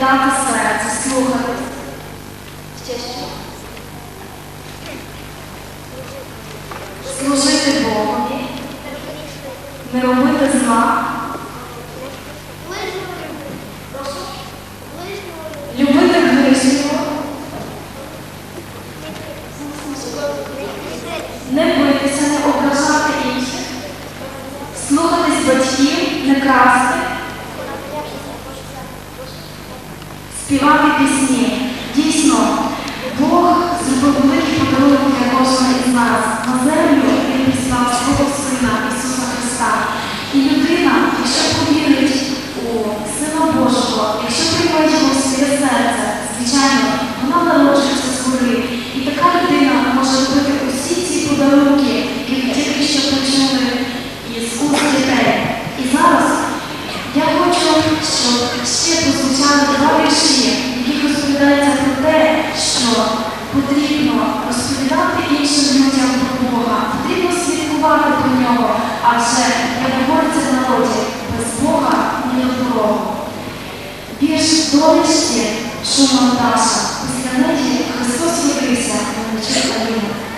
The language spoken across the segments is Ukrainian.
Віддати серце, слухати. Співати пісні. Дійсно, Бог зробив великий подарунок для кожного із нас. На землю Він післав свого Сина Ісуса Христа. І людина, якщо повірить у Сина Божого, якщо прийме його в своє серце, звичайно, вона народжується згори. І така людина може робити усі ці подарунки, які тільки що почули із уст дітей. І зараз я хочу, щоб ще нього, адже як говориться в народі, без Бога не дорогу. Більш донечці що Монташа, Після неї Христос явився на Аліни.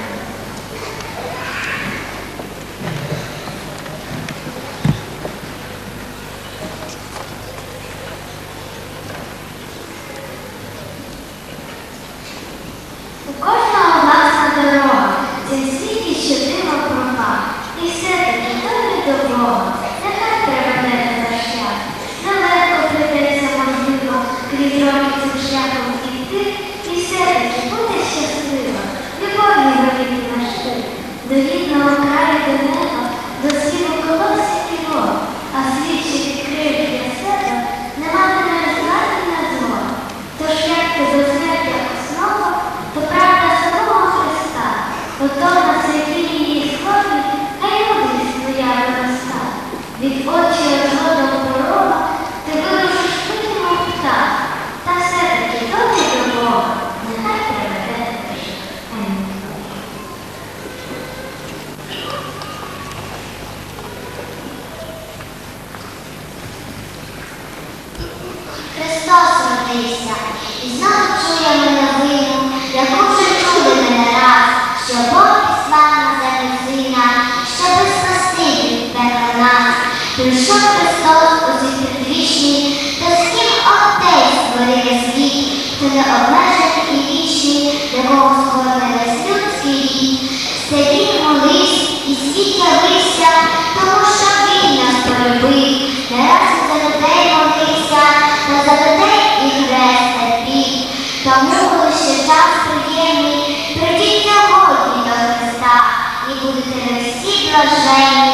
Христос родився, і знову чуємо новину, яку вже чули мене не раз, що Бог післав на землю сина, щоби спасти від пекла нас. Прийшов Христос у світ предвічний, та з ким Отець створив світ, то не обмежений всі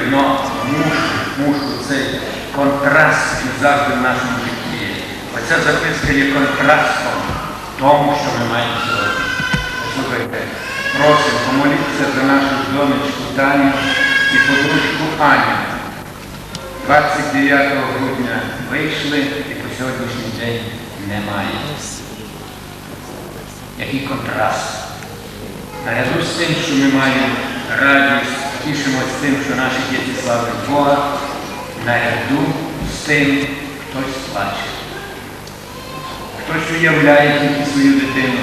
хотів мушу, мушу цей контраст він завжди в нашому житті. Оця записка є контрастом тому, що ми маємо сьогодні. Слухайте, просимо, помоліться за нашу донечку Таню і подружку Аню. 29 грудня вийшли і по сьогоднішній день немає. Який контраст. Наряду з тим, що ми маємо радість, тішимося тим, що наші діти славлять Бога, наряду з тим хтось плаче. Хтось уявляє тільки свою дитину,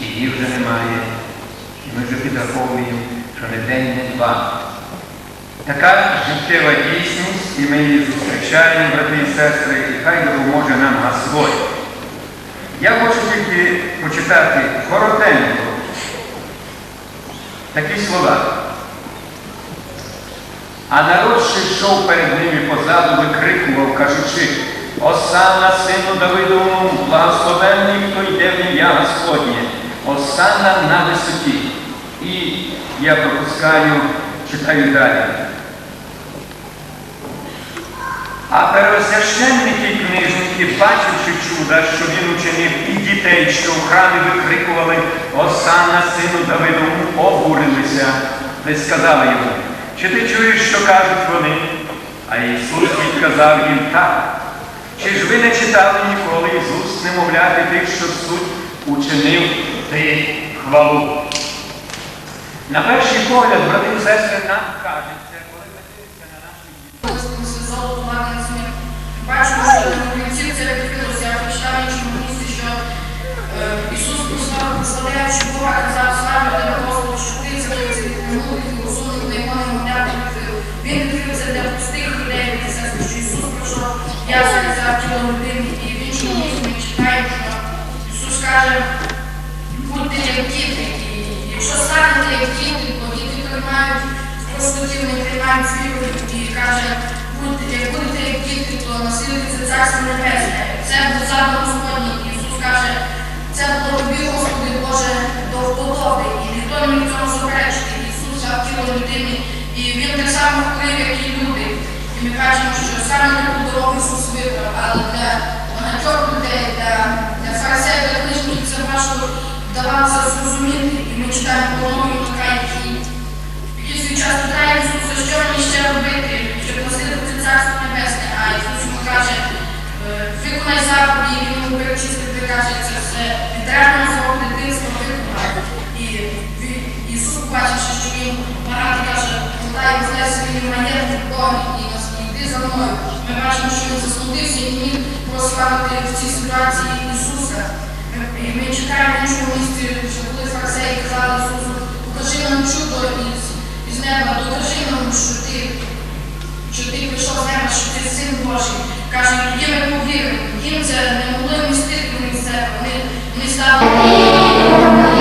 її вже немає. І ми вже підраховуємо, що не день, не два. Така життєва дійсність, і ми її зустрічаємо, брати і сестри, і хай допоможе нам Господь. Я хочу тільки почитати коротенько такі слова. А народ, що йшов перед ними позаду, викрикував, кажучи, Осанна сину Давидовому, благословенний, хто йде в ім'я Господнє, Осанна на висоті. І я пропускаю, читаю далі. А первосвященники і книжники, бачивши чуда, що він учинив, і дітей, що в храмі викрикували Осанна сину Давидовому, обурилися, й сказали йому, чи ти чуєш, що кажуть вони? А Ісус відказав їм так. Чи ж ви не читали ніколи Ісус, немовляти тих, що суд учинив ти хвалу? На перший погляд, брати і сестри, нам кажеться, коли ми дивимося на наші Магнесмір. Бачимо, що в це відкрилося. Я місці, що Ісус послав, прославляючи Бога, казав славу тебе, Господи, що ти з'явився від за тілом людини. І в іншому ми читаємо, що Ісус каже, будьте як діти. І якщо станете як діти, то діти приймають простоті, вони приймають віру і каже, будьте, як будете як діти, то наслідуйте царство небесне. Це був задум Господній. Ісус каже, це було тобі, Господи Боже, до вподоби. І ніхто не міг цьому заперечити. Ісус взяв тіло людини, і він так само хворів, як і люди. І ми бачимо, що саме таку дорогу Ісус але для багатьох людей, для, для фарисеїв, для книжників це важко вдавалося зрозуміти. І ми читаємо по новій які свій час питає Ісуса, що мені ще робити, щоб наслідувати Царство Небесне, а Ісус йому каже, «Е, виконай заповіді, він йому перечислити, каже, це все відрядно свого дитинства виконав. І Ісус, побачивши, що він багато каже, дай свої маєтки Бога і нас за мною. Ми бачимо, що він засмутився і міг прославити в цій ситуації Ісуса. І ми читаємо в іншому місці, що коли фарисеї казали Ісусу, покажи нам чудо із, неба, докажи нам, що ти, що ти прийшов з неба, що ти син Божий. Каже, тоді ми повірили. Їм це не могли вмістити в себе. Вони стали.